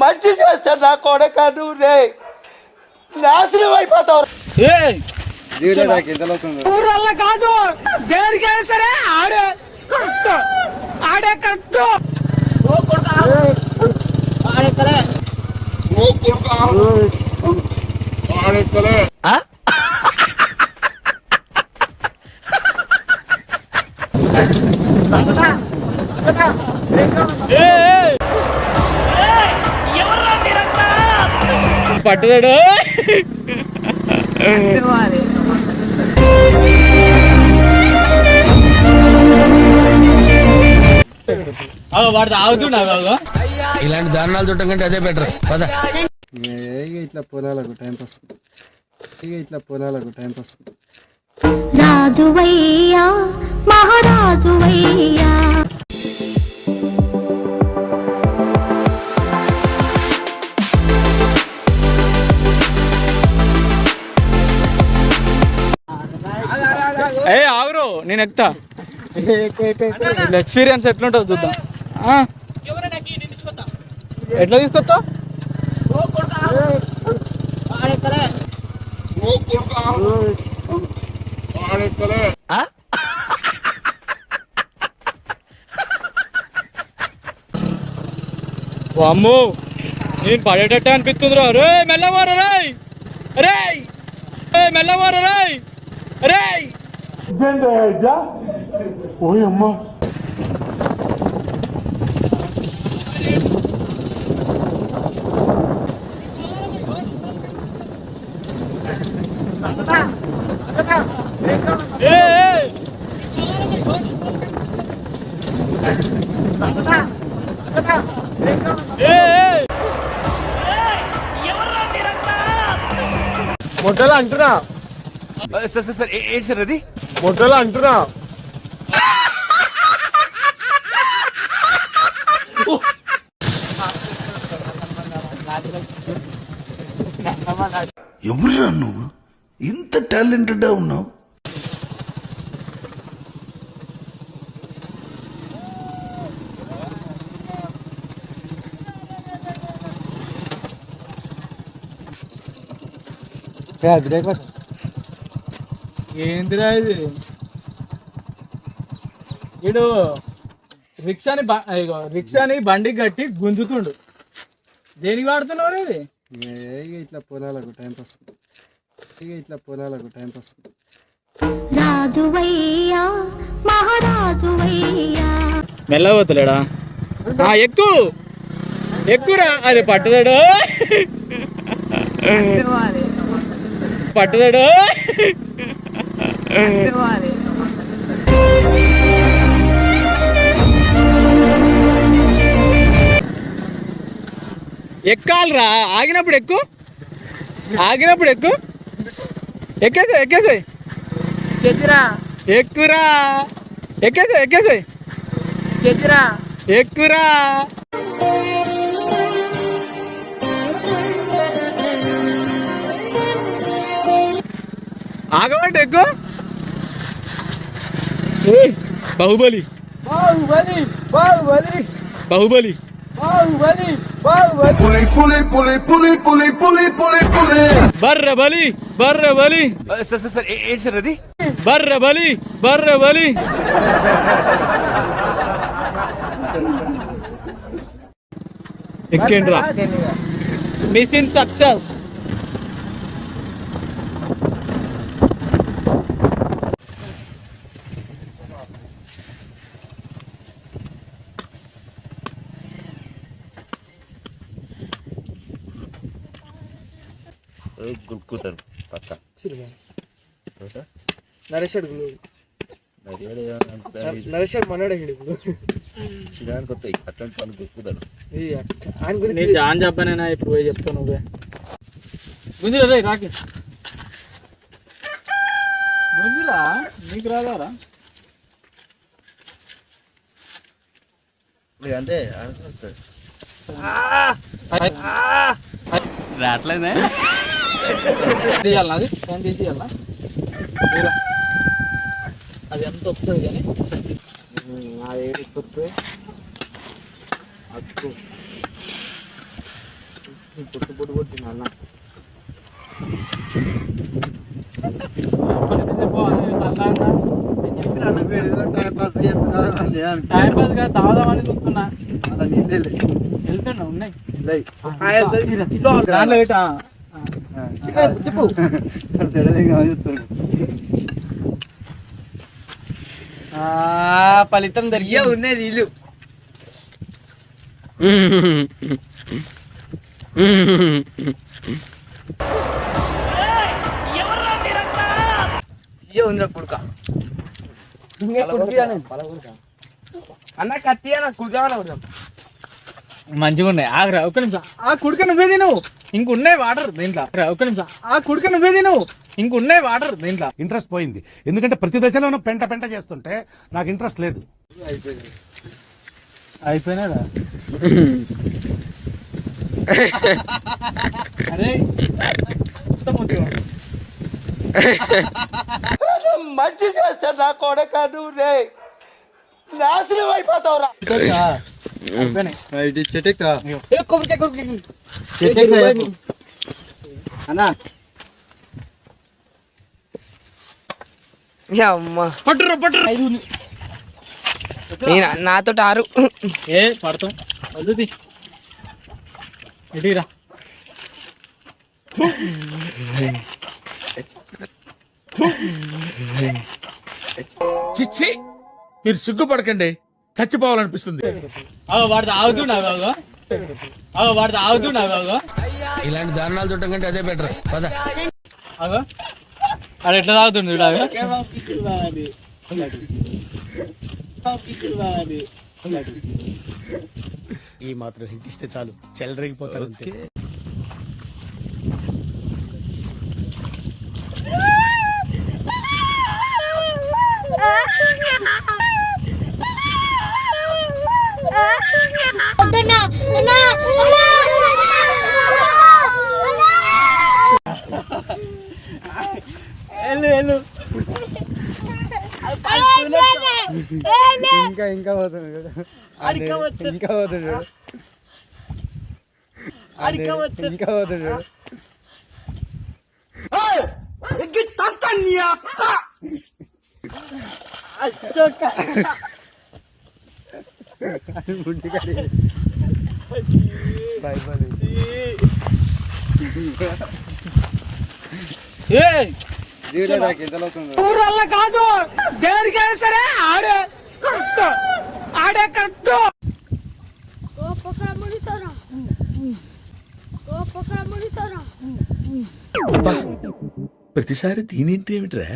మంచి చేస్తే నా కొడక నువ్వు రే నాశనం అయిపోతావు ఊరల్ల కాదు దేనికి సరే ఆడే కరెక్ట్ ఆడే కరెక్ట్ ఓ కొడక ఆడే కరే ఓ కొడక ఆడే కరే ఏ పట్టుదాడు. వాడు ఇలాంటి దారుణాలు చూడటం కంటే అదే బెటర్ పద. ఇక ఇట్లా పొలాలకు టైం పాస్ ఇట్లా పొలాలకు టైం పాస్ రాజువయ్యా మహారాజువయ్యా. నేను ఎక్కుతా. ఎక్స్పీరియన్స్ ఎట్లుంటుందో చూద్దాం? ఎట్లా కరెక్ట్ అమ్మో నేను పడేటట్టు అనిపిస్తుంది రా మెల్లవారు రాయ్ రేయ్ రే మెల్లవారు రాయ్ రేయ్. ఏ, ఏ. ఏ, ఏ. మొట్టలు అంటున్నా సార్ సార్ సార్ ఏంటి సార్ అది మొట్టలు అంటున్నా. ఎవరురా నువ్వు? ఇంత టాలెంటెడ్ ఉన్నావు? బ్రేక్ఫాస్ట్. ఏందిరా ఇది? వీడు రిక్షాని రిక్షాని బండికి కట్టి గుంజుతుండు. దేనికి వాడుతున్నావు ఇది? ఇట్లా పొలాలకు టైం పాస్ ఇట్లా పొలాలకు టైం పాస్ రాజువయ్యా మహారాజువయ్యా. మెల్లబోతులేడా ఎక్కు! ఎక్కురా! అరే పట్టుదాడు! పట్టుదాడు! ఎక్కాలరా. ఆగినప్పుడు ఎక్కు. ఆగినప్పుడు ఎక్కు. ఎక్కేసాయి ఎక్కేసాయి. చెదిరా. ఎక్కురా. ఎక్కేసాయి ఎక్కేసాయి. చెదిరా. ఎక్కురా. ఆగమంటే ఎక్కువ बाहुबली। बाहुबली बाहुबली। बाहुबली। बाहुबली बाहुबली। पुले पुले पुले पुले पुले पुले पुले पुले। बर्र बली बर्र बली सर सर सर एक सर रदी बर्र बली बर्र बली एक केंद्रा। मिशन सक्सेस గుర్కుతారు పక్క. మనడే ఇప్పుడు. వస్తాయి అట్లాంటి ఆయన గురించి నేను జాన్ చెప్పానేనా ఇప్పుడు పోయి చెప్తాను నువ్వే. రాకి. నీకు రాదారా? అంతే రావట్లేదే? తీయాలనా అది ఫోన్ తీసి తీయాలనా తీరా. అది ఎంత వస్తుంది కానీ? అది వస్తుంది అక్కు. పుట్టు పుట్టు పుట్టిన అన్న. టైం పాస్ చేస్తున్నారు టైం పాస్గా తాగుదామని చూస్తున్నా. అలా నీళ్ళే. వెళ్తున్నా ఉన్నాయి. దాంట్లో చెప్పు ఫలితం జరిగే ఉన్నాయి నీళ్ళు ఉందిరా కుడుక అన్న కత్తి అన్న కుడికా మంచిగా ఉన్నాయి. ఆగరా ఒక నిమిషం. ఆ కుడుక నువ్వే తిను. ఇంకున్నాయి వాటర్ దీంట్లో. రా, ఒక్క నిమిషం. ఆ కుడిక నువ్వే తిను. ఇంకున్నాయి వాటర్ దీంట్లో. ఇంట్రెస్ట్ పోయింది. ఎందుకంటే ప్రతి దశలోనూ పెంట పెంట చేస్తుంటే నాకు ఇంట్రెస్ట్ లేదు. అయిపోయినాడా? అరే. మంచి చేస్తే నా కొడక నువ్వు రే. నాశనం అయిపోతావురా. అయిపోయినాయి. కొబ్బరికాయ. అన్నా. పట్టురా పట్టురా. నాతో ఆరు. ఏ పడతాం. వద్దుది చిచ్చి మీరు సిగ్గుపడకండి. చచ్చిపోవాలనిపిస్తుంది. వాడితే ఇలాంటి దారుణాలు చూడటం కంటే అదే బెటర్ పద. అగో. ఆడ ఎట్లా చూడు అగో. ఈ మాత్రం హింట్ ఇస్తే చాలు. చెల్లరగిపోతారు అంతే వద్దన్నా అన్నా అన్నా వెళ్ళు వెళ్ళు ఇంకా ఇంకా పోతుంది. అదే, ఇంకా పోతుంది ఇంకా పోతుంది చూడు. అది బుడ్డి కడి. భయపడి. జీవులే నాకు ఇంతలో అవుతుంది. ఊరు వల్ల కాదు దేనికైనా సరే ఆడే కరెక్ట్ ఆడే కరెక్ట్ ప్రతిసారి దీనింటి ఏమిట్రా